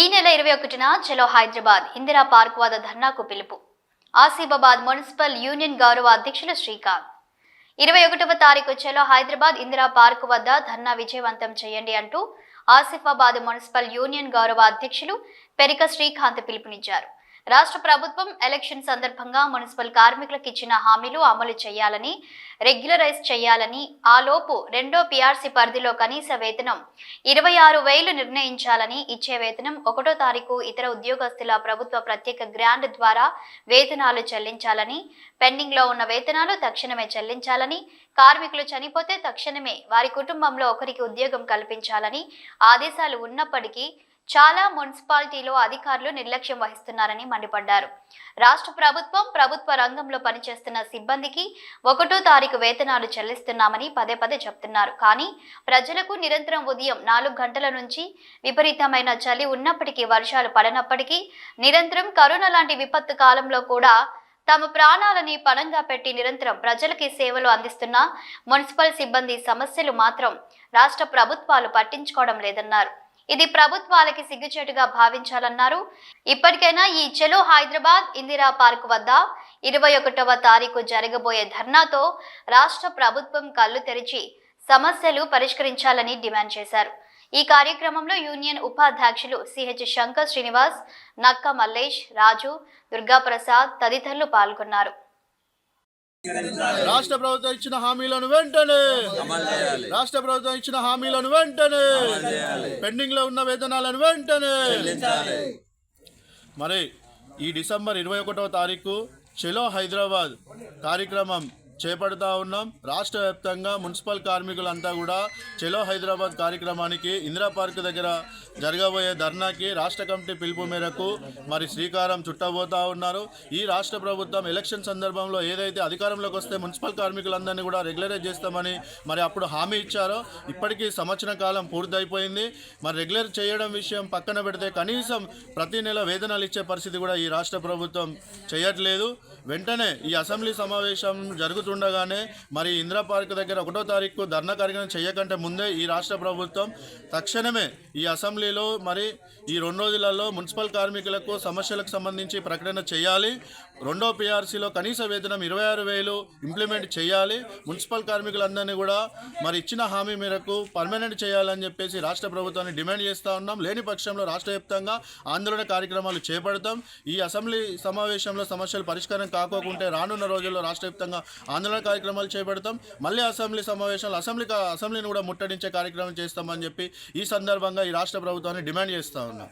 ఈ నెల ఇరవై ఒకటిన చలో హైదరాబాద్ ఇందిరా పార్క్ వద్ద ధర్నాకు పిలుపు. ఆసిఫాబాద్ మున్సిపల్ యూనియన్ గౌరవ అధ్యక్షులు శ్రీకాంత్. ఇరవై ఒకటవ తారీఖు చలో హైదరాబాద్ ఇందిరా పార్క్ వద్ద ధర్నా విజయవంతం చేయండి అంటూ ఆసిఫాబాద్ మున్సిపల్ యూనియన్ గౌరవ అధ్యక్షులు పెరిక శ్రీకాంత్ పిలుపునిచ్చారు. రాష్ట్ర ప్రభుత్వం ఎలక్షన్ సందర్భంగా మున్సిపల్ కార్మికులకు ఇచ్చిన హామీలు అమలు చేయాలని రెగ్యులరైజ్ చేయాలని ఆలోపు రెండో పీఆర్సీ పరిధిలో కనీస వేతనం ఇరవై ఆరు వేలు నిర్ణయించాలని ఇచ్చే వేతనం ఒకటో తారీఖు ఇతర ఉద్యోగస్తుల ప్రభుత్వ ప్రత్యేక గ్రాంట్ ద్వారా వేతనాలు చెల్లించాలని పెండింగ్లో ఉన్న వేతనాలు తక్షణమే చెల్లించాలని కార్మికులు చనిపోతే తక్షణమే వారి కుటుంబంలో ఒకరికి ఉద్యోగం కల్పించాలని ఆదేశాలు ఉన్నప్పటికీ చాలా మున్సిపాలిటీలో అధికారులు నిర్లక్ష్యం వహిస్తున్నారని మండిపడ్డారు. రాష్ట్ర ప్రభుత్వం ప్రభుత్వ రంగంలో పనిచేస్తున్న సిబ్బందికి ఒకటో తారీఖు వేతనాలు చెల్లిస్తున్నామని పదే పదే చెప్తున్నారు. కానీ ప్రజలకు నిరంతరం ఉదయం నాలుగు గంటల నుంచి విపరీతమైన చలి ఉన్నప్పటికీ వర్షాలు పడనప్పటికీ నిరంతరం కరోనా లాంటి విపత్తు కాలంలో కూడా తమ ప్రాణాలని పణంగా పెట్టి నిరంతరం ప్రజలకి సేవలు అందిస్తున్న మున్సిపల్ సిబ్బంది సమస్యలు మాత్రం రాష్ట్ర ప్రభుత్వాలు పట్టించుకోవడం లేదన్నారు. ఇది ప్రభుత్వాలకి సిగ్గుచేటుగా భావించాలన్నారు. ఇప్పటికైనా ఈ చెలో హైదరాబాద్ ఇందిరా పార్క్ వద్ద ఇరవై ఒకటవ తారీఖు జరగబోయే ధర్నాతో రాష్ట్ర ప్రభుత్వం కళ్ళు తెరిచి సమస్యలు పరిష్కరించాలని డిమాండ్ చేశారు. ఈ కార్యక్రమంలో యూనియన్ ఉపాధ్యక్షులు సిహెచ్ శంకర్ శ్రీనివాస్ నక్క మల్లేష్ రాజు దుర్గాప్రసాద్ తదితరులు పాల్గొన్నారు. రాష్ట్ర ప్రభుత్వం ఇచ్చిన హామీలను వెంటనే రాష్ట్ర ప్రభుత్వం ఇచ్చిన హామీలను వెంటనే పెండింగ్లో ఉన్న వేతనాలను వెంటనే మరి ఈ డిసెంబర్ ఇరవై ఒకటవ తారీఖు చెలో హైదరాబాద్ కార్యక్రమం చేపడతా ఉన్నాం. రాష్ట్ర వ్యాప్తంగా మున్సిపల్ కార్మికులంతా కూడా చెలో హైదరాబాద్ కార్యక్రమానికి ఇందిరా పార్క్ దగ్గర జరగబోయే ధర్నాకి రాష్ట్ర కమిటీ పిలుపు మేరకు మరి శ్రీకారం చుట్టబోతా ఉన్నారు. ఈ రాష్ట్ర ప్రభుత్వం ఎలక్షన్ సందర్భంలో ఏదైతే అధికారంలోకి వస్తే మున్సిపల్ కార్మికులందరినీ కూడా రెగ్యులరైజ్ చేస్తామని మరి అప్పుడు హామీ ఇచ్చారో ఇప్పటికీ సంవత్సర కాలం పూర్తయిపోయింది. మరి రెగ్యులర్ చేయడం విషయం పక్కన పెడితే కనీసం ప్రతి నెల వేతనాలు ఇచ్చే పరిస్థితి కూడా ఈ రాష్ట్ర ప్రభుత్వం చేయట్లేదు. వెంటనే ఈ అసెంబ్లీ సమావేశం జరుగుతుంది జరుగుతుండగానే మరి ఇందిరా పార్క్ దగ్గర ఒకటో తారీఖు ధర్నా కార్యక్రమం చేయకంటే ముందే ఈ రాష్ట్ర ప్రభుత్వం తక్షణమే ఈ అసెంబ్లీలో మరి ఈ రెండు రోజులలో మున్సిపల్ కార్మికులకు సమస్యలకు సంబంధించి ప్రకటన చేయాలి. రెండో పీఆర్సీలో కనీస వేతనం ఇరవై ఆరు వేలు ఇంప్లిమెంట్ చేయాలి. మున్సిపల్ కార్మికులందరినీ కూడా మరి ఇచ్చిన హామీ మేరకు పర్మనెంట్ చేయాలని చెప్పేసి రాష్ట్ర ప్రభుత్వాన్ని డిమాండ్ చేస్తూ ఉన్నాం. లేని పక్షంలో రాష్ట్ర వ్యాప్తంగా ఆందోళన కార్యక్రమాలు చేపడతాం. ఈ అసెంబ్లీ సమావేశంలో సమస్యలు పరిష్కారం కాకోకుంటే రానున్న రోజుల్లో రాష్ట్ర వ్యాప్తంగా ఆందోళన కార్యక్రమాలు చేపడతాం. మళ్ళీ అసెంబ్లీ సమావేశంలో అసెంబ్లీ అసెంబ్లీని కూడా ముట్టడించే కార్యక్రమం చేస్తామని చెప్పి ఈ సందర్భంగా ఈ రాష్ట్ర ప్రభుత్వాన్ని డిమాండ్ చేస్తూ ఉన్నాం.